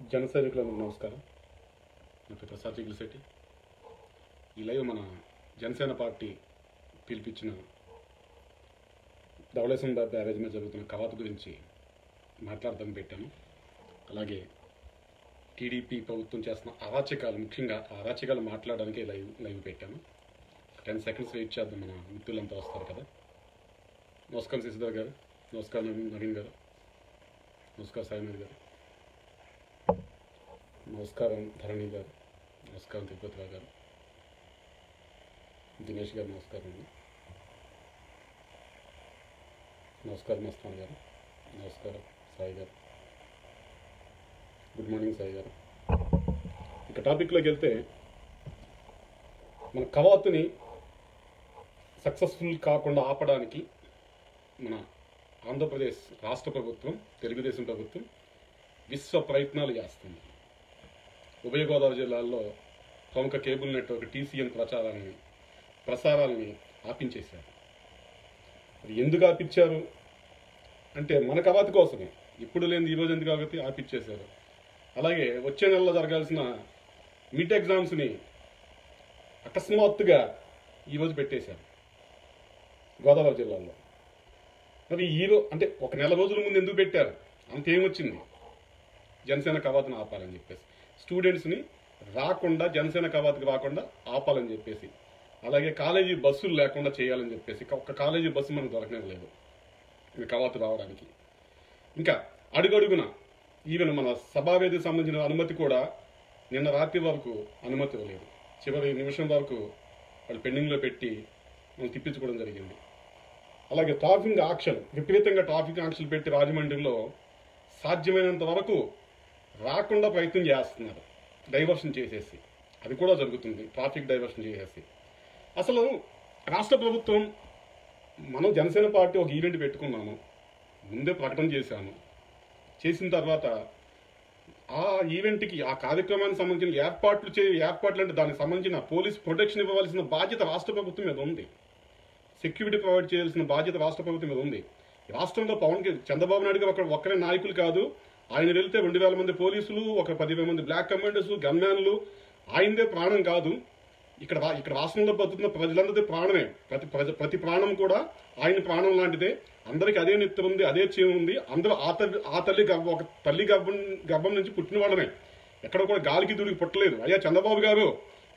జన సైనికులకు నమస్కారం. నా పేరు ప్రసాద్ చిగిలిశెట్టి ఈ లైవ్ మన జనసేన పార్టీ పిలిపించిన ధవళేశ్వరం బా- బ్యారేజ్ మీద జరుగుతున్న కవాతు గురించి మాట్లాడదాం పెట్టాను. అలాగే టీడీపీ ప్రభుత్వం చేస్తున్న అరాచకాలు ముఖ్యంగా ఆ అరాచకాలు మాట్లాడడానికి లైవ్ లైవ్ పెట్టాను. టెన్ సెకండ్స్ వెయిట్ చేద్దాం మన మిత్రులంతా వస్తారు కదా. నమస్కారం శశిధర్ గారు నమస్కారం నవీన్ గారు నమస్కారం సాయినాథ్ గారు. నమస్కారం ధరణి గారు. నమస్కారం తిరుపతిరావు గారు. దినేష్ గారు నమస్కారం అండి. నమస్కారం మస్తాన్ గారు. నమస్కారం సాయి గారు. గుడ్ మార్నింగ్ సాయి గారు. ఇక టాపిక్లోకి వెళ్తే మన కవాతుని సక్సెస్ఫుల్ కాకుండా ఆపడానికి మన ఆంధ్రప్రదేశ్ రాష్ట్ర ప్రభుత్వం తెలుగుదేశం ప్రభుత్వం విశ్వ ప్రయత్నాలు చేస్తుంది. ఉభయ గోదావరి జిల్లాల్లో ప్రముఖ కేబుల్ నెట్వర్క్ టీసీఎన్ ప్రచారాన్ని ప్రసారాలని ఆపించేశారు. అది ఎందుకు ఆపించారు? అంటే మన కవాతి కోసమే. ఇప్పుడు లేని ఈరోజు ఎందుకు కాబట్టి ఆపించేశారు అలాగే వచ్చే నెలలో జరగాల్సిన మిడ్ ఎగ్జామ్స్ని అకస్మాత్తుగా ఈరోజు పెట్టేశారు గోదావరి జిల్లాలో. మరి ఈరో అంటే ఒక నెల రోజుల ముందు ఎందుకు పెట్టారు? అంతేమొచ్చింది జనసేన కవాతను ఆపాలని చెప్పేసి. స్టూడెంట్స్ని రాకుండా జనసేన కవాతుకి రాకుండా ఆపాలని చెప్పేసి అలాగే కాలేజీ బస్సులు లేకుండా చేయాలని చెప్పేసి ఒక్క కాలేజీ బస్సు మనకు దొరకనే లేదు. ఇది కవాతు రావడానికి. ఇంకా అడుగడుగున ఈవెన్ మన సభావేదికి సంబంధించిన అనుమతి కూడా నిన్న రాత్రి వరకు అనుమతి ఇవ్వలేదు. చివరి నిమిషం వరకు వాళ్ళు పెండింగ్లో పెట్టి మనం తిప్పించుకోవడం జరిగింది. అలాగే ట్రాఫిక్ ఆక్షన్ విపరీతంగా ట్రాఫిక్ ఆంక్షలు పెట్టి రాజమండ్రిలో సాధ్యమైనంత వరకు రాకుండా ప్రయత్నం చేస్తున్నారు. డైవర్షన్ చేసేసి. అది కూడా జరుగుతుంది. ట్రాఫిక్ డైవర్షన్ చేసేసి. అసలు రాష్ట్ర ప్రభుత్వం మనం జనసేన పార్టీ ఒక ఈవెంట్ పెట్టుకున్నాము. ముందే ప్రకటన చేశాము. చేసిన తర్వాత ఆ ఈవెంట్కి ఆ కార్యక్రమానికి సంబంధించిన ఏర్పాట్లు చే ఏర్పాట్లు అంటే దానికి సంబంధించిన పోలీస్ ప్రొటెక్షన్ ఇవ్వవలసిన బాధ్యత రాష్ట్ర ప్రభుత్వం మీద ఉంది. సెక్యూరిటీ ప్రొవైడ్ చేయాల్సిన బాధ్యత రాష్ట్ర ప్రభుత్వం మీద ఉంది. రాష్ట్రంలో పవన్ చంద్రబాబు నాయుడు గారు ఒక ఒక్కరే నాయకులు కాదు. ఆయన వెళ్తే రెండు వేల మంది పోలీసులు ఒక పదివేల మంది బ్లాక్ కమాండర్స్ గన్మ్యాన్లు ఆయనదే ప్రాణం కాదు. ఇక్కడ ఇక్కడ రాష్ట్రంలో బతుకుతున్న ప్రజలందరిది ప్రాణమే. ప్రతి ప్రజ ప్రతి ప్రాణం కూడా ఆయన ప్రాణం లాంటిదే. అందరికి అదే నిత్యం ఉంది అదే చేయం ఉంది. అందరూ ఆ తల్లి ఆ తల్లి గర్భ ఒక తల్లి గర్భం గర్భం నుంచి పుట్టిన వాళ్ళమే. ఎక్కడ కూడా గాలికి దూడికి పుట్టలేదు. అయ్యా చంద్రబాబు గారు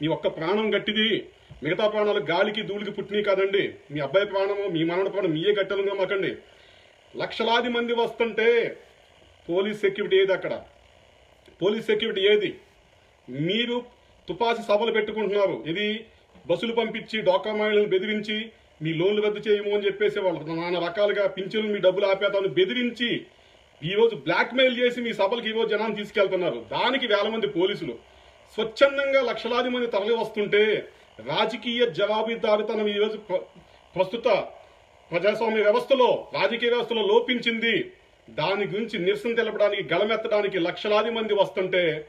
మీ ఒక్క ప్రాణం గట్టిది. మిగతా ప్రాణాలు గాలికి దూడికి పుట్టినవి కాదండి. మీ అబ్బాయి ప్రాణము మీ మనవడి ప్రాణం మీయే గట్టలుగా మాకండి. లక్షలాది మంది వస్తుంటే పోలీస్ సెక్యూరిటీ ఏది అక్కడ? పోలీస్ సెక్యూరిటీ ఏది? మీరు తుపాసి సభలు పెట్టుకుంటున్నారు. ఇది బస్సులు పంపించి డాక్యుమెంట్లను బెదిరించి మీ లోన్లు రద్దు చేయము అని చెప్పేసి వాళ్ళు నానా రకాలుగా పింఛన్లు మీ డబ్బులు ఆపేతాను బెదిరించి ఈరోజు బ్లాక్మెయిల్ చేసి మీ సభలకు ఈ రోజు జనాన్ని తీసుకెళ్తున్నారు. దానికి వేల మంది పోలీసులు. స్వచ్ఛందంగా లక్షలాది మంది తరలి వస్తుంటే రాజకీయ జవాబుదారితనం ఈరోజు ప్ర- ప్రస్తుత ప్రజాస్వామ్య వ్యవస్థలో రాజకీయ వ్యవస్థలో లోపించింది. దాని గురించి నిరసన తెలపడానికి గళమెత్తడానికి లక్షలాది మంది వస్తుంటే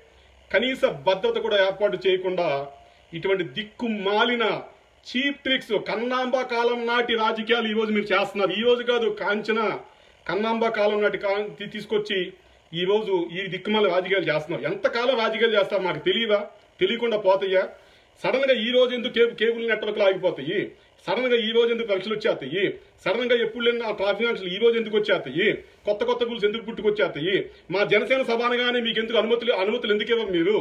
కనీస భద్రత కూడా ఏర్పాటు చేయకుండా ఇటువంటి దిక్కు మాలిన చీప్ ట్రిక్స్ కన్నాంబ కాలం నాటి రాజకీయాలు ఈ రోజు మీరు చేస్తున్నారు. ఈ రోజు కాదు కాంచన కన్నాంబ కాలం నాటి కా- తీ- తీసుకొచ్చి ఈ రోజు ఈ దిక్కుమాల రాజకీయాలు చేస్తున్నారు. ఎంతకాలం రాజకీయాలు చేస్తారు మాకు తెలియదా తెలియకుండా పోతాయా? సడన్గా ఈరోజు ఈ రోజు ఎందుకు కేబుల్ కేబుల్ నెట్వర్క్లు ఆగిపోతాయి? సడన్గా ఈ రోజు ఎందుకు పరీక్షలు వచ్చేస్తాయి? సడన్గా ఎప్పుడు లేని ఆ ట్రాఫిక్ ఆంక్షలు ఈ రోజు ఎందుకు వచ్చేస్తాయి? కొత్త కొత్త రూల్స్ ఎందుకు పుట్టుకొచ్చేస్తాయి? మా జనసేన సభ అనగానే మీకు ఎందుకు అనుమతులు అనుమతులు ఎందుకు ఇవ్వం మీరు?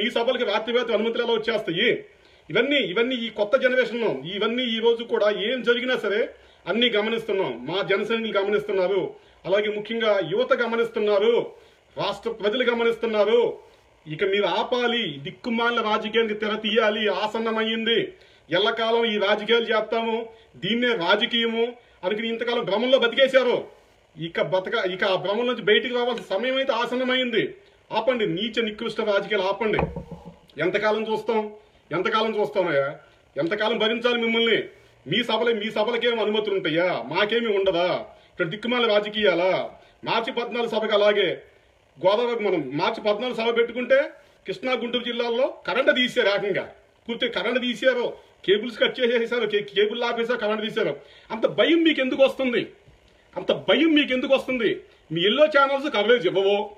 మీ సభలకు రాత్రి రాత్రి అనుమతులు ఎలా వచ్చేస్తాయి? ఇవన్నీ ఇవన్నీ ఈ కొత్త జనరేషన్ ఇవన్నీ ఈ రోజు కూడా ఏం జరిగినా సరే అన్ని గమనిస్తున్నాం. మా జనసైనికులు గమనిస్తున్నారు. అలాగే ముఖ్యంగా యువత గమనిస్తున్నారు. రాష్ట్ర ప్రజలు గమనిస్తున్నారు. ఇక మీరు ఆపాలి దిక్కుమాల రాజకీయానికి తెర తీయాలి ఆసన్నమయ్యింది ఎల్లకాలం ఈ రాజకీయాలు చేస్తాము దీన్నే రాజకీయము అనుకుని ఇంతకాలం భ్రమంలో బతికేశారు. ఇక బతక ఇక ఆ భ్రమం నుంచి బయటికి రావాల్సిన సమయం అయితే ఆసన్నమైంది. ఆపండి నీచ నికృష్ట రాజకీయాలు ఆపండి. ఎంతకాలం చూస్తాం? ఎంతకాలం చూస్తామయ్యా? ఎంతకాలం భరించాలి మిమ్మల్ని? మీ సభలే మీ సభలకేం అనుమతులు ఉంటాయా? మాకేమి ఉండదా? ఇక్కడ దిక్కుమాల రాజకీయాలా. మార్చి పద్నాలుగు సభకు అలాగే గోదావరికి మనం మార్చి పద్నాలుగు సభ పెట్టుకుంటే కృష్ణా గుంటూరు జిల్లాల్లో కరెంట్ తీసారు ఏకంగా కూర్చొని కరెంట్ తీసారు కేబుల్స్ కట్ చేసేసారు. కే- కేబుల్ ఆపేసారు కరెంట్ తీశారు అంత భయం మీకు ఎందుకు వస్తుంది? అంత భయం మీకు ఎందుకు వస్తుంది? మీ ఎల్లో ఛానల్స్ కవరేజ్ ఇవ్వవు?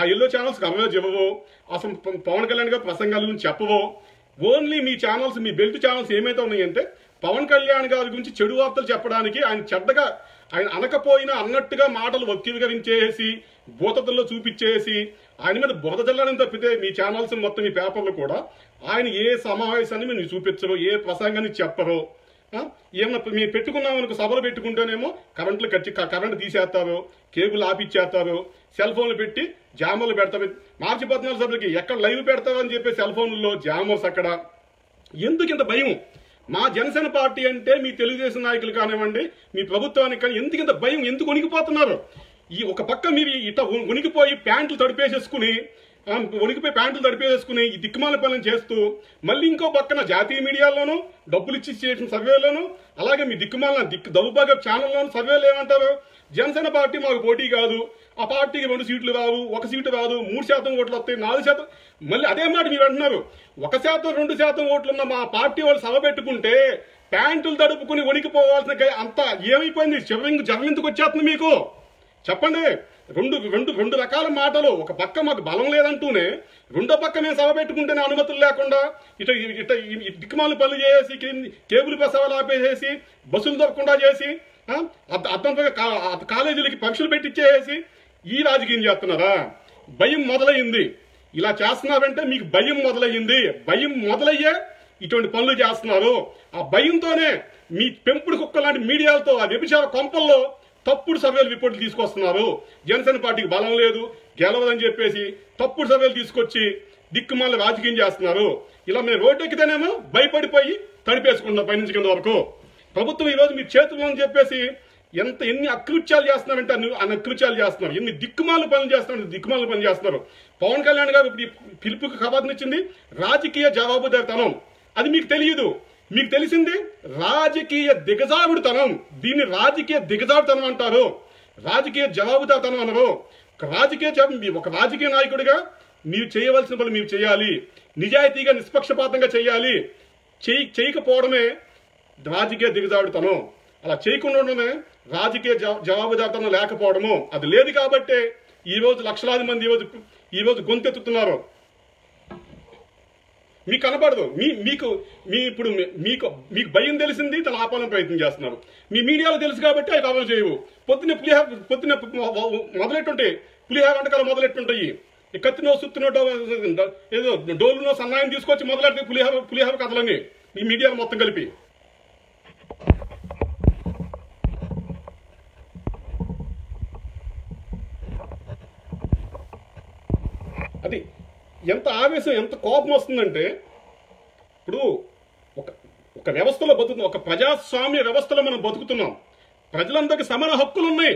ఆ ఎల్లో ఛానల్స్ కవరేజ్ ఇవ్వవు? అసలు పవన్ కళ్యాణ్ గారు ప్రసంగాల గురించి చెప్పవు? ఓన్లీ మీ ఛానల్స్ మీ బెల్ట్ ఛానల్స్ ఏమైతే ఉన్నాయంటే పవన్ కళ్యాణ్ గారి గురించి చెడు వార్తలు చెప్పడానికి ఆయన చెడ్డగా ఆయన అనకపోయినా అన్నట్టుగా మాటలు వక్రీకరించేసి భూతత్వంలో చూపించేసి ఆయన మీద బురద జల్లడం తప్పితే మీ ఛానల్స్ మొత్తం మీ పేపర్లు కూడా ఆయన ఏ సమావేశాన్ని మీరు చూపించరు ఏ ప్రసంగాన్ని చెప్పరు ఏమన్నా మీరు పెట్టుకున్నాం అనుకో సభలు పెట్టుకుంటేనేమో కరెంట్లు కట్టి కరెంటు కరెంట్ తీసేస్తారు కేబుల్ ఆపిచ్చేస్తారు సెల్ ఫోన్లు పెట్టి జామర్లు పెడతారు. మార్చి పద్నాలుగు సభలకి ఎక్కడ లైవ్ పెడతారు అని చెప్పి సెల్ ఫోన్లలో జామర్స్ అక్కడ. ఎందుకు ఇంత భయం? మా జనసేన పార్టీ అంటే మీ తెలుగుదేశం నాయకులు కానివ్వండి మీ ప్రభుత్వానికి కానీ ఎందుకు ఇంత భయం ఎందుకు వణికిపోతున్నారు? ఈ ఒక పక్క మీరు ఇట వణికిపోయి ఉనికిపోయి ప్యాంట్లు తడిపేసేసుకుని వణికిపోయి ఉనికిపోయి ప్యాంట్లు తడిపేసేసుకుని ఈ దిక్కుమాల పనులు చేస్తూ మళ్ళీ ఇంకో పక్కన జాతీయ మీడియాలోనూ డబ్బులు ఇచ్చి చేసిన సర్వేలోను అలాగే మీ దిక్కుమాల దిక్కు దౌర్భాగ్య ఛానల్లోనూ సర్వేలు ఏమంటారు? జనసేన పార్టీ మాకు పోటీ కాదు. ఆ పార్టీకి రెండు సీట్లు రావు ఒక సీటు రాదు మూడు శాతం ఓట్లు వస్తాయి నాలుగు శాతం. మళ్ళీ అదే మాట మీరు అంటున్నారు. ఒక శాతం రెండు శాతం ఓట్లు ఉన్న మా పార్టీ వాళ్ళు సభ పెట్టుకుంటే ప్యాంటులు తడుపుకుని వణికిపోవాల్సిన అంత అంతా ఏమైపోయింది? చివరింగ్ జరలిందుకు వచ్చేస్తుంది మీకు. చెప్పండి. రెండు రెండు రెండు రకాల మాటలు. ఒక పక్క మాకు బలం లేదంటూనే రెండో పక్క మేము సభ పెట్టుకుంటేనే అనుమతులు లేకుండా ఇట ఇట ఈ దిక్కుమాలు పనులు చేసి కింది- కేబుల్ ప్రసవాలు ఆపేసేసి బస్సులు దొరకకుండా చేసి ఆ, కా- కాలేజీలకి పరీక్షలు పెట్టించేసి ఈ రాజకీయం చేస్తున్నారా? భయం మొదలైంది. ఇలా చేస్తున్నారంటే మీకు భయం మొదలయ్యింది భయం మొదలయ్యే ఇటువంటి పనులు చేస్తున్నారు. ఆ భయంతోనే మీ పెంపుడు కుక్క లాంటి మీడియాలతో ఆ వ్యభిచార కొంపల్లో తప్పుడు సర్వేలు రిపోర్టులు తీసుకొస్తున్నారు. జనసేన పార్టీకి బలం లేదు. గెలవదని చెప్పేసి తప్పుడు సర్వేలు తీసుకొచ్చి దిక్కుమాల రాజకీయం చేస్తున్నారు. ఇలా మేము రోడ్డు ఎక్కితేనేమో భయపడిపోయి తడిపేసుకుంటున్నాం పైనుంచి కింద వరకు. ప్రభుత్వం ఈరోజు మీ చేతుల్లో అని చెప్పేసి ఎంత ఎన్ని అకృత్యాలు చేస్తున్నారంటే అన్ని అన్ని అకృత్యాలు చేస్తున్నారు. ఎన్ని దిక్కుమాలు పనులు చేస్తున్నారు దిక్కుమాలు పనులు చేస్తున్నారు. పవన్ కళ్యాణ్ గారు ఇప్పుడు పిలుపుకి ఖబర్నిచ్చింది రాజకీయ జవాబుదారితనం. అది మీకు తెలియదు. మీకు తెలిసింది రాజకీయ దిగజారుడుతనం. దీన్ని రాజకీయ దిగజారుతనం అంటారు. రాజకీయ జవాబుదారితనం అనరు. ఒక రాజకీయ మీ- ఒక రాజకీయ నాయకుడిగా మీరు చేయవలసిన పనులు మీరు చేయాలి. నిజాయితీగా నిష్పక్షపాతంగా చేయాలి. చేయి చేయకపోవడమే రాజకీయ దిగజాడుతనం అలా చేయకుండా ఉండడమే రాజకీయ జవా- జవాబుదారితనం లేకపోవడము అది లేదు కాబట్టే ఈ రోజు లక్షలాది మంది ఈ రోజు ఈ రోజు గొంతెత్తుతున్నారు. మీకు కనపడదు. మీ మీకు మీ ఇప్పుడు మీ- మీకు మీకు భయం తెలిసింది తన ఆపాలని ప్రయత్నం చేస్తున్నారు. మీ మీడియాలో తెలుసు కాబట్టి అవి అమలు చేయవు. పొద్దున్న పులిహా పొద్దున్న మొదలెట్టుంటే పులిహా వంటకాలు మొదలెట్టుంటాయి. కత్తినో సుత్తినో ఏదో డోలునో సన్నాయం తీసుకొచ్చి మొదలెడితే పులిహార పులిహార కథలని మీ మీడియాలో మొత్తం కలిపి. అది ఎంత ఆవేశం ఎంత కోపం వస్తుందంటే ఇప్పుడు ఒక ఒక వ్యవస్థలో బతుకుతున్నాం ఒక ప్రజాస్వామ్య వ్యవస్థలో మనం బతుకుతున్నాం. ప్రజలందరికీ సమాన హక్కులు ఉన్నాయి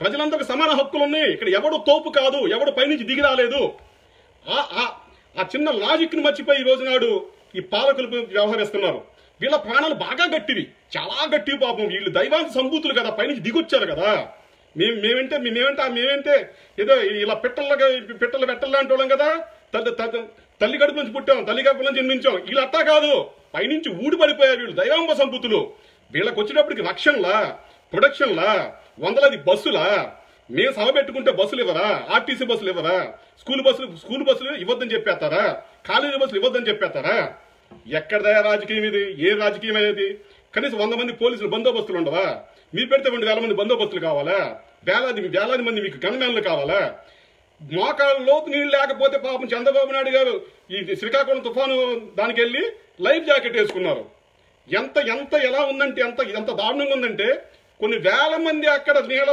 ప్రజలందరికీ సమాన హక్కులు ఉన్నాయి ఇక్కడ ఎవడు తోపు కాదు ఎవడు పైనుంచి దిగి రాలేదు. ఆ ఆ- ఆ చిన్న లాజిక్ని మర్చిపోయి ఈ రోజు నాడు ఈ పాలకులు వ్యవహరిస్తున్నారు. వీళ్ళ ప్రాణాలు బాగా గట్టివి. చాలా గట్టివి పాపం. వీళ్ళు దైవాంత సంభూతులు కదా. పైనుంచి దిగొచ్చారు కదా. మేము మేమంటే మేమేమంటే మేమంటే ఏదో ఇలా పిట్టలుగా పిట్టలు పెట్టలాంటి వాళ్ళం కదా. తల్లి తల్లి- తల్లి కడుపు నుంచి పుట్టాం. తల్లి కడుపు నుంచి జన్మించాం. వీళ్ళు అట్టా కాదు. పైనుంచి ఊడి పడిపోయారు వీళ్ళు దైవాంబ సంపూతులు వీళ్ళకి వచ్చేటప్పటికి రక్షణలా ప్రొడక్షన్లా వందలాది బస్సులా. మేము సభ పెట్టుకుంటే బస్సులు ఇవ్వరా? ఆర్టీసీ బస్సులు ఇవ్వరా? స్కూల్ బస్సులు స్కూల్ బస్సులు ఇవ్వద్దని చెప్పేస్తారా? కాలేజీ బస్సులు ఇవ్వద్దని చెప్పేస్తారా? ఎక్కడదా రాజకీయం ఇది? ఏ రాజకీయం అనేది కనీసం వంద మంది పోలీసులు బందోబస్తులు ఉండవా? మీరు పెడితే రెండు వేల మంది బందోబస్తులు కావాలా? వేలాది వేలాది మంది మీకు గన్మ్యాన్లు కావాలా? మోకాళ్ళ లోతు నీళ్ళు లేకపోతే పాపం చంద్రబాబు నాయుడు గారు ఈ శ్రీకాకుళం తుఫాను దానికి వెళ్ళి లైఫ్ జాకెట్ వేసుకున్నారు. ఎంత ఎంత ఎలా ఉందంటే ఎంత ఎంత దారుణంగా ఉందంటే కొన్ని వేల మంది అక్కడ నీళ్ళ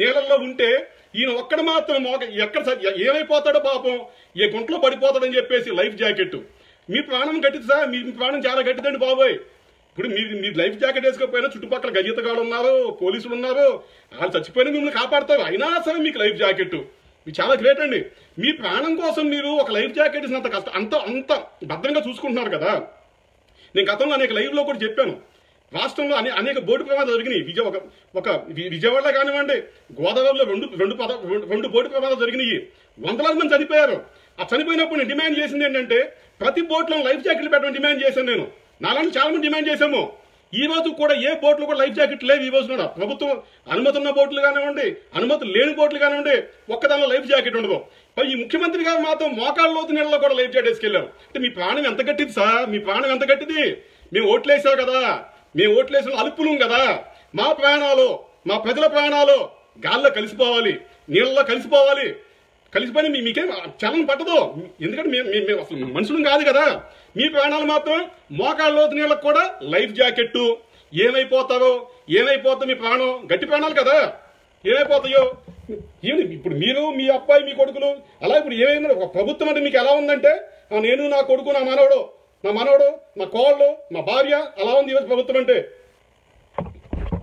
నీళ్ళల్లో ఉంటే ఈయన ఒక్కడ మాత్రం మోక ఎక్కడ ఏమైపోతాడో పాపం ఏ గుంటలో పడిపోతాడని చెప్పేసి లైఫ్ జాకెట్ మీ ప్రాణం గట్టిది సార్. మీ ప్రాణం చాలా గట్టిదండి బాబోయ్. ఇప్పుడు మీరు మీరు లైఫ్ జాకెట్ వేసుకోకపోయినా చుట్టుపక్కల గజీతగాడు ఉన్నారు పోలీసులు ఉన్నారు. వాళ్ళు చచ్చిపోయినా మిమ్మల్ని కాపాడతారు. అయినా సరే మీకు లైఫ్ జాకెట్ మీరు చాలా గ్రేట్ అండి. మీ ప్రాణం కోసం మీరు ఒక లైఫ్ జాకెట్ వేసినంత కష్టం అంత అంత భద్రంగా చూసుకుంటున్నారు కదా. నేను గతంలో అనేక లైవ్లో కూడా చెప్పాను. రాష్ట్రంలో అనే అనేక బోటు ప్రమాదాలు జరిగినాయి. విజయ ఒక ఒక విజయవాడలో కానివ్వండి గోదావరిలో రెండు రెండు పద రెండు- రెండు బోటు ప్రమాదాలు జరిగినాయి. వందలాది మంది చనిపోయారు. ఆ చనిపోయినప్పుడు నేను డిమాండ్ చేసింది ఏంటంటే ప్రతి బోట్లో లైఫ్ జాకెట్లు పెట్టమని డిమాండ్ చేశాను నేను. నాలాంటి చాలా మంది డిమాండ్ చేశాము. ఈ రోజు కూడా ఏ బోట్లు కూడా లైఫ్ జాకెట్ లేవు ఈ రోజు కూడా ప్రభుత్వం అనుమతి ఉన్న బోట్లు కానివ్వండి అనుమతి లేని బోట్లు కానివ్వండి ఒక్కదానిలో లైఫ్ జాకెట్ ఉండదు. పై ఈ ముఖ్యమంత్రి గారు మాత్రం మోకాళ్ళ లోతు నీళ్ళలో కూడా లైఫ్ జాకెట్ వేసుకెళ్ళారు. అంటే మీ ప్రాణం ఎంత గట్టిది సార్? మీ ప్రాణం ఎంత గట్టిది? మేము ఓట్లేసావు కదా. మేము ఓట్లేసిన అలుపులం కదా. మా ప్రాణాలు మా ప్రజల ప్రాణాలు గాల్లో కలిసిపోవాలి నీళ్ళలో కలిసిపోవాలి. కలిసిపోయిన మీ మీకేం చలనం పట్టదు. ఎందుకంటే మేము మేము- మేము అసలు మనుషులం కాదు కదా. మీ ప్రాణాలు మాత్రం మోకాళ్ళ లోతు నీళ్ళకు కూడా లైఫ్ జాకెట్టు. ఏమైపోతారో ఏమైపోతుందో మీ ప్రాణం? గట్టి ప్రాణాలు కదా. ఏమైపోతాయో? ఏమి ఇప్పుడు మీరు మీ అబ్బాయి మీ కొడుకులు అలా ఇప్పుడు ఏమైంది ఒక ప్రభుత్వం అంటే మీకు ఎలా ఉందంటే నేను నా కొడుకు నా మనవడు నా మనవడు నా కోళ్ళు నా భార్య అలా ఉంది ఈరోజు ప్రభుత్వం అంటే.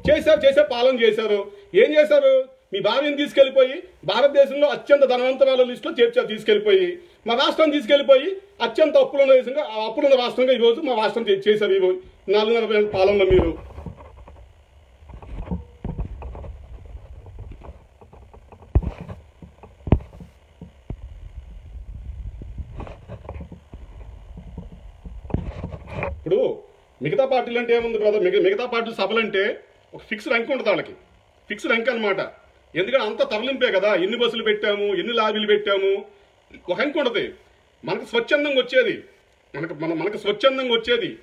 చేశారు చేశారు పాలన చేశారు. ఏం చేశారు? మీ భార్యను తీసుకెళ్ళిపోయి భారతదేశంలో అత్యంత ధనవంతరాల లిస్టులో చేర్చారు తీసుకెళ్ళిపోయి మా రాష్ట్రం తీసుకెళ్ళిపోయి అత్యంత అప్పులున్న దేశంగా ఆ అప్పులున్న రాష్ట్రంగా ఈ రోజు మా రాష్ట్రం చేశారు ఈ నాలుగున్నర పాలనలో మీరు. ఇప్పుడు మిగతా పార్టీలు అంటే ఏముంది బ్రదర్ మిగతా పార్టీ సభలంటే ఒక ఫిక్స్డ్ అంకె ఉంటుంది వాళ్ళకి. ఫిక్స్డ్ అంకె అనమాట ఎందుకంటే అంత తరలింపే కదా. ఎన్ని బస్సులు పెట్టాము ఎన్ని లాబీలు పెట్టాము. ఒక ఉండదు మనకు స్వచ్ఛందంగా వచ్చేది. మనకు మన మనకు స్వచ్ఛందంగా వచ్చేది.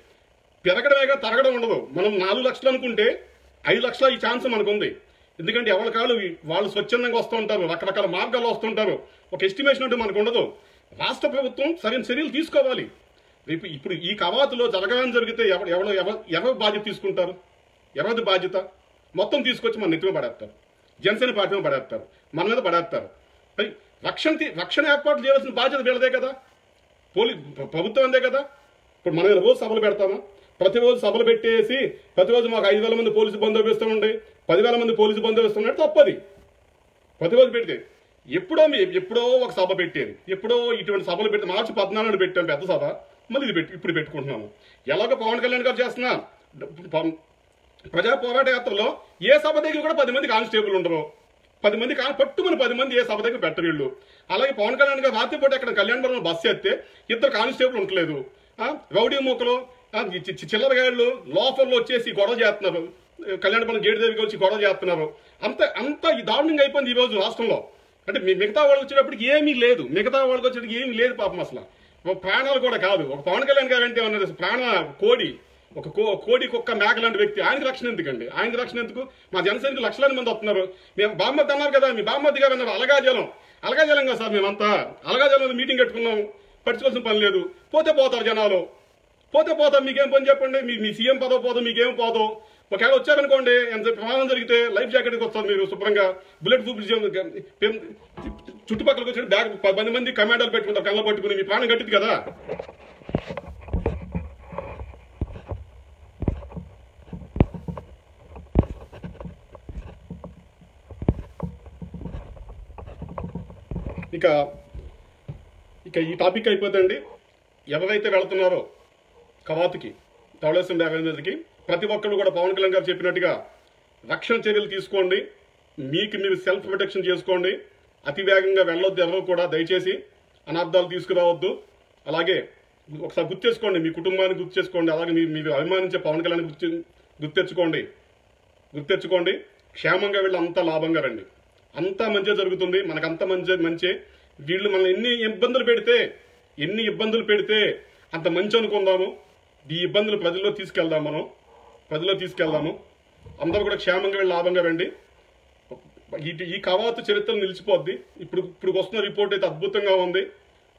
పెరగడమేగా తరగడం ఉండదు. మనం నాలుగు లక్షలు అనుకుంటే ఐదు లక్షల ఈ ఛాన్స్ మనకు ఉంది ఎందుకంటే ఎవరి కాళ్ళు వాళ్ళు స్వచ్ఛందంగా వస్తూ ఉంటారు. రకరకాల మార్గాలు వస్తుంటారు ఒక ఎస్టిమేషన్ అంటే మనకు ఉండదు. రాష్ట్ర ప్రభుత్వం సరైన చర్యలు తీసుకోవాలి. రేపు ఇప్పుడు ఈ కవాతులో జరగడం జరిగితే ఎవరు ఎవరు ఎవరు ఎవరు బాధ్యత తీసుకుంటారు? ఎవరిది బాధ్యత? మొత్తం తీసుకొచ్చి మన నెత్తిన పడేస్తారు. జనసేన పార్టీ మీద పడేస్తారు. మన మీద పడేస్తారు. మరి రక్షణ తీ- రక్షణ ఏర్పాటు చేయాల్సిన బాధ్యత వీళ్ళదే కదా? పోలీ ప్రభుత్వం అందే కదా? ఇప్పుడు మనం రోజు సభలు పెడతామా? ప్రతిరోజు సభలు పెట్టేసి ప్రతిరోజు మాకు ఐదు వేల మంది పోలీసు బందోబస్తు ఉండే పదివేల మంది పోలీసు బందోబస్తు ఉన్నాడు తప్పది. ప్రతిరోజు పెడితే ఎప్పుడో మీ ఎప్పుడో ఒక సభ పెట్టేది. ఎప్పుడో ఇటువంటి సభలు పెట్టి మార్చి పద్నాలుగు పెట్టాం పెద్ద సభ. మళ్ళీ ఇది పెట్టి ఇప్పుడు పెట్టుకుంటున్నాము. ఎలాగో పవన్ కళ్యాణ్ గారు చేస్తున్నా ప్రజా పోరాట యాత్రలో ఏ సభ దగ్గర కూడా పది మంది కానిస్టేబుల్ ఉండరు. పది మంది కా పట్టుమని పది మంది ఏ సభ దగ్గర పెట్టరు వీళ్ళు. అలాగే పవన్ కళ్యాణ్ గారు రాత్రిపూట అక్కడ కళ్యాణపురం బస్సు ఎత్తే ఇద్దరు కానిస్టేబుల్ ఉండలేదు రౌడీ మూకలు చి- చిల్లరగాళ్ళు లోపల్లో వచ్చేసి గొడవ చేస్తున్నారు. కళ్యాణపురం గేట్ దగ్గరికి వచ్చి గొడవ చేస్తున్నారు. అంత అంత దారుణంగా అయిపోయింది ఈరోజు రాష్ట్రంలో. అంటే మీ- మిగతా వాళ్ళు వచ్చేటప్పటికి ఏమీ లేదు. మిగతా వాళ్ళకి వచ్చేటప్పటికి ఏమీ లేదు పాపం అసలు. ప్రాణాలు కూడా కాదు. ఒక పవన్ కళ్యాణ్ గారు అంటే ఉన్నది ప్రాణ కోడి. ఒక కో కోడి కుక్క మేకలాంటి వ్యక్తి. ఆయనకి రక్షణ ఎందుకండి? ఆయనకి రక్షణ ఎందుకు? మా జనసైనికి లక్షలాది మంది వస్తున్నారు. మేము బామ్మద్ది అన్నారు కదా మీ బామ్మద్దిగా గారు అలగాజలం అలగాజలం కదా సార్ మేమంతా. అలగాజలం మీటింగ్ పెట్టుకున్నాం. పట్టించుకోవాల్సిన పని లేదు. పోతే పోతారు జనాలు. పోతే పోతాం మీకేం పని చెప్పండి? మీ మీ సీఎం పదవి పోదు మీకేం పోదో. ఒకవేళ వచ్చారనుకోండి ఎంత ప్రమాదం జరిగితే లైఫ్ జాకెట్కి వస్తారు మీరు శుభ్రంగా. బుల్లెట్ ప్రూఫ్ చుట్టుపక్కలకు వచ్చి బ్యాగ్ పది మంది కమాండోలు పెట్టుకుంటారు కళ్ళ పట్టుకుని. మీ ప్రాణం గట్టిది కదా. ఇక ఇక ఈ టాపిక్ అయిపోతుందండి ఎవరైతే వెళుతున్నారో కవాతుకి ధవళేశ్వరం డ్యామ్ మీదకి ప్రతి ఒక్కరు కూడా పవన్ కళ్యాణ్ గారు చెప్పినట్టుగా రక్షణ చర్యలు తీసుకోండి మీకు మీరు సెల్ఫ్ ప్రొటెక్షన్ చేసుకోండి అతి వేగంగా వెళ్ళొద్దు ఎవరు కూడా దయచేసి అనార్థాలు తీసుకురావద్దు. అలాగే ఒకసారి గుర్తు చేసుకోండి మీ కుటుంబాన్ని గుర్తు చేసుకోండి అలాగే మీ మీరు అభిమానించే పవన్ కళ్యాణ్ గుర్తు గుర్తెచ్చుకోండి గుర్తెచ్చుకోండి క్షేమంగా వెళ్ళి అంతా లాభంగా రండి. అంతా మంచిగా జరుగుతుంది మనకు అంత మంచి మంచి. వీళ్ళు మనం ఎన్ని ఇబ్బందులు పెడితే ఎన్ని ఇబ్బందులు పెడితే అంత మంచి అనుకుందాము. ఈ ఇబ్బందులు ప్రజల్లో తీసుకెళ్దాం మనం. ప్రజల్లో తీసుకెళ్దాము. అందరూ కూడా క్షేమంగా లాభంగా రండి. ఈ కవాతు చరిత్ర నిలిచిపోద్ది. ఇప్పుడు ఇప్పుడు వస్తున్న రిపోర్ట్ అయితే అద్భుతంగా ఉంది.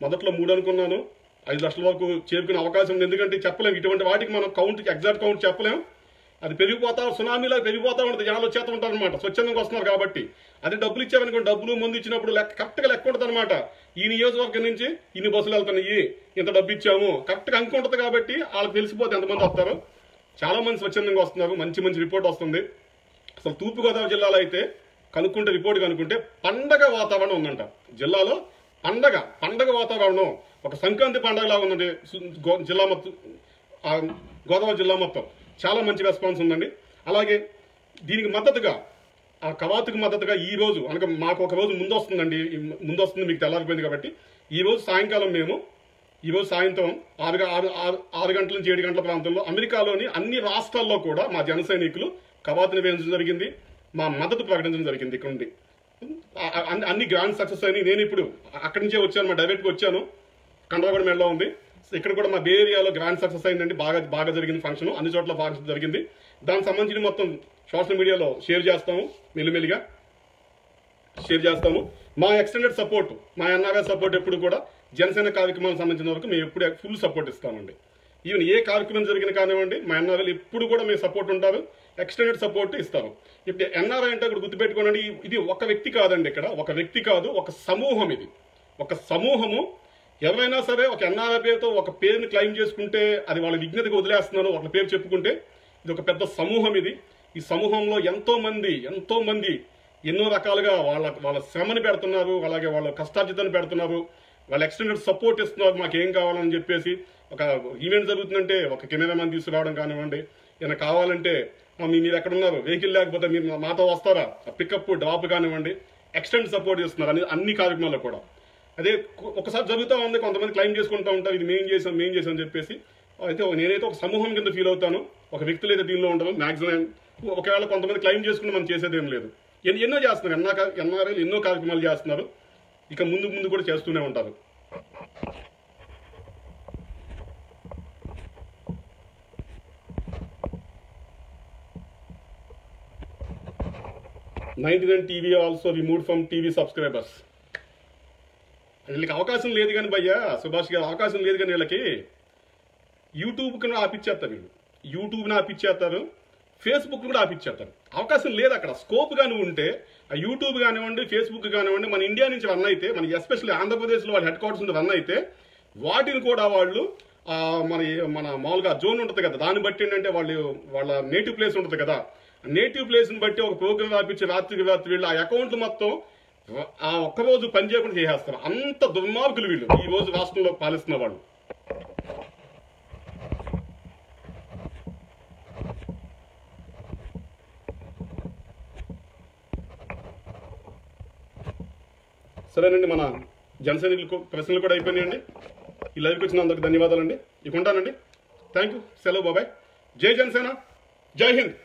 మొదట్లో మూడు అనుకున్నాను. ఐదు లక్షల వరకు చేరుకునే అవకాశం ఉంది. ఎందుకంటే చెప్పలేము ఇటువంటి వాటికి మనం కౌంట్ ఎగ్జాక్ట్ కౌంట్ చెప్పలేము అది పెరిగిపోతా సునామీలో పెరిగిపోతా ఉంటుంది. జనాలు వచ్చేస్తూ ఉంటారు అనమాట స్వచ్ఛందంగా వస్తున్నారు కాబట్టి. అదే డబ్బులు ఇచ్చామనుకో డబ్బులు ముందు ఇచ్చినప్పుడు లెక్క కరెక్ట్గా లెక్క ఉంటుంది అనమాట ఈ నియోజకవర్గం నుంచి ఇన్ని బస్సులు వెళ్తున్నాయి ఇంత డబ్బు ఇచ్చాము కరెక్ట్గా అంకు ఉంటుంది కాబట్టి వాళ్ళకి తెలిసిపోతే ఎంతమంది వస్తారు. చాలా మంది స్వచ్ఛందంగా వస్తున్నారు మంచి మంచి రిపోర్ట్ వస్తుంది. అసలు తూర్పుగోదావరి జిల్లాలో అయితే కనుక్కుంటే రిపోర్ట్ కనుక్కుంటే పండగ వాతావరణం ఉందంట. జిల్లాలో పండగ పండగ వాతావరణం. ఒక సంక్రాంతి పండగలాగా ఉందండి. జిల్లా మొత్తం గోదావరి జిల్లా మొత్తం. చాలా మంచి రెస్పాన్స్ ఉందండి. అలాగే దీనికి మద్దతుగా ఆ కవాతుకు మద్దతుగా ఈ రోజు అనగా మాకు ఒక రోజు ముందు వస్తుందండి ముందు వస్తుంది మీకు తెల్లారిపోయింది కాబట్టి ఈ రోజు సాయంకాలం మేము ఈరోజు సాయంత్రం ఆరు ఆరు ఆరు ఆరు గంటల నుంచి ఏడు గంటల ప్రాంతంలో అమెరికాలోని అన్ని రాష్ట్రాల్లో కూడా మా జన సైనికులు కవాతుని వేయించడం జరిగింది మా మద్దతు ప్రకటించడం జరిగింది ఇక్కడ నుండి అన్ని- అన్ని గ్రాండ్ సక్సెస్ అని నేను ఇప్పుడు అక్కడి నుంచే వచ్చాను మా డైరెక్ట్గా వచ్చాను. కండవగడ మెడలో ఉంది. ఇక్కడ కూడా మా బే ఏరియాలో గ్రాండ్ సక్సెస్ అయిందండి. బాగా బాగా జరిగింది ఫంక్షన్. అన్ని చోట్ల ఫంక్షన్ జరిగింది. దానికి సంబంధించిన మొత్తం సోషల్ మీడియాలో షేర్ చేస్తాము మెల్లిమెల్లిగా. షేర్ చేస్తాము. మా ఎక్స్టెండెడ్ సపోర్ట్ మా ఎన్ఆర్ఐ సపోర్ట్ ఎప్పుడు కూడా జనసేన కార్యక్రమాలకు సంబంధించిన వరకు మేము ఎప్పుడు ఫుల్ సపోర్ట్ ఇస్తామండి. ఈవెన్ ఏ కార్యక్రమం జరిగిన కానివ్వండి మా ఎన్ఆర్ఐలు ఎప్పుడు కూడా మేము సపోర్ట్ ఉంటారు. ఎక్స్టెండెడ్ సపోర్ట్ ఇస్తారు. ఇప్పుడు ఎన్ఆర్ఐ అంటే ఇక్కడ గుర్తుపెట్టుకోనండి ఇది ఒక వ్యక్తి కాదండి ఇక్కడ. ఒక వ్యక్తి కాదు ఒక సమూహం ఇది. ఒక సమూహము ఎవరైనా సరే ఒక ఎన్ఆర్ఐ పేరుతో ఒక పేరుని క్లెయిమ్ చేసుకుంటే అది వాళ్ళ విజ్ఞతకు వదిలేస్తున్నారు ఒక పేరు చెప్పుకుంటే ఇది ఒక పెద్ద సమూహం ఇది. ఈ సమూహంలో ఎంతో మంది ఎంతో మంది ఎన్నో రకాలుగా వాళ్ళ వాళ్ళ శ్రమని పెడుతున్నారు అలాగే వాళ్ళ కష్టార్జితాన్ని పెడుతున్నారు వాళ్ళ ఎక్స్టెండెడ్ సపోర్ట్ ఇస్తున్నారు మాకు ఏం కావాలని చెప్పేసి ఒక ఈవెంట్ జరుగుతుందంటే ఒక కెమెరామెన్ తీసుకురావడం కానివ్వండి ఏమైనా కావాలంటే మీ మీరు ఎక్కడ ఉన్నారు వెహికల్ లేకపోతే మీరు మా- మాతో వస్తారా? పికప్ డ్రాప్ కానివ్వండి ఎక్స్టెండ్ సపోర్ట్ చేస్తున్నారు అన్ని అన్ని కార్యక్రమాల్లో కూడా. అదే ఒకసారి జరుగుతూ ఉంది కొంతమంది క్లైమ్ చేసుకుంటూ ఉంటారు ఇది మేం చేసాం మేం చేసాం అని చెప్పేసి. అయితే నేనైతే ఒక సమూహం కింద ఫీల్ అవుతాను. ఒక వ్యక్తులు అయితే దీనిలో ఉండరు మ్యాక్సిమం ఒకవేళ కొంతమంది క్లైమ్ చేసుకుని మనం చేసేదేం లేదు. ఎన్నో చేస్తున్నారు ఎన్నో ఎన్ఆర్ఐలు ఎన్నో కార్యక్రమాలు చేస్తున్నారు. ఇక ముందు ముందు కూడా చేస్తూనే ఉంటారు. Ninety nine TV also remove from TV subscribers. వీళ్ళకి అవకాశం లేదు కానీ భయ్యా సుభాష్ గారు అవకాశం లేదు కానీ వీళ్ళకి యూట్యూబ్కి ఆపిచ్చేస్తారు వీళ్ళు. యూట్యూబ్ని ఆపిచ్చేస్తారు ఫేస్బుక్ కూడా ఆపిచ్చేస్తారు. అవకాశం లేదు అక్కడ. స్కోప్ కానీ ఉంటే ఆ యూట్యూబ్ కానివ్వండి ఫేస్బుక్ కానివ్వండి మన ఇండియా నుంచి రన్ అయితే మన ఎస్పెషల్లీ ఆంధ్రప్రదేశ్లో వాళ్ళ హెడ్ క్వార్టర్స్ నుండి రన్ అయితే వాటిని కూడా వాళ్ళు మన మన మామూలుగా జోన్ ఉంటుంది కదా దాన్ని బట్టి ఏంటంటే వాళ్ళు వాళ్ళ నేటివ్ ప్లేస్ ఉంటుంది కదా. నేటివ్ ప్లేస్ని బట్టి ఒక ప్రోగ్రామ్ రాపించి రాత్రికి రాత్రి వీళ్ళు ఆ అకౌంట్లు మొత్తం ఆ ఒక్కరోజు పని చేయకుండా చేసేస్తారు అంత దుర్మార్గులు వీళ్ళు. ఈ రోజు రాష్ట్రంలో పాలిస్తున్న వాళ్ళు. సరేనండి మన జనసైనికులకు ప్రశ్నలు కూడా అయిపోయినాయండి. ఈ లైవ్కి వచ్చిన అందరికి ధన్యవాదాలండి. ఇక ఉంటానండి థ్యాంక్ యూ సెలవు బాబాయ్. జై జనసేన. జై హింద్.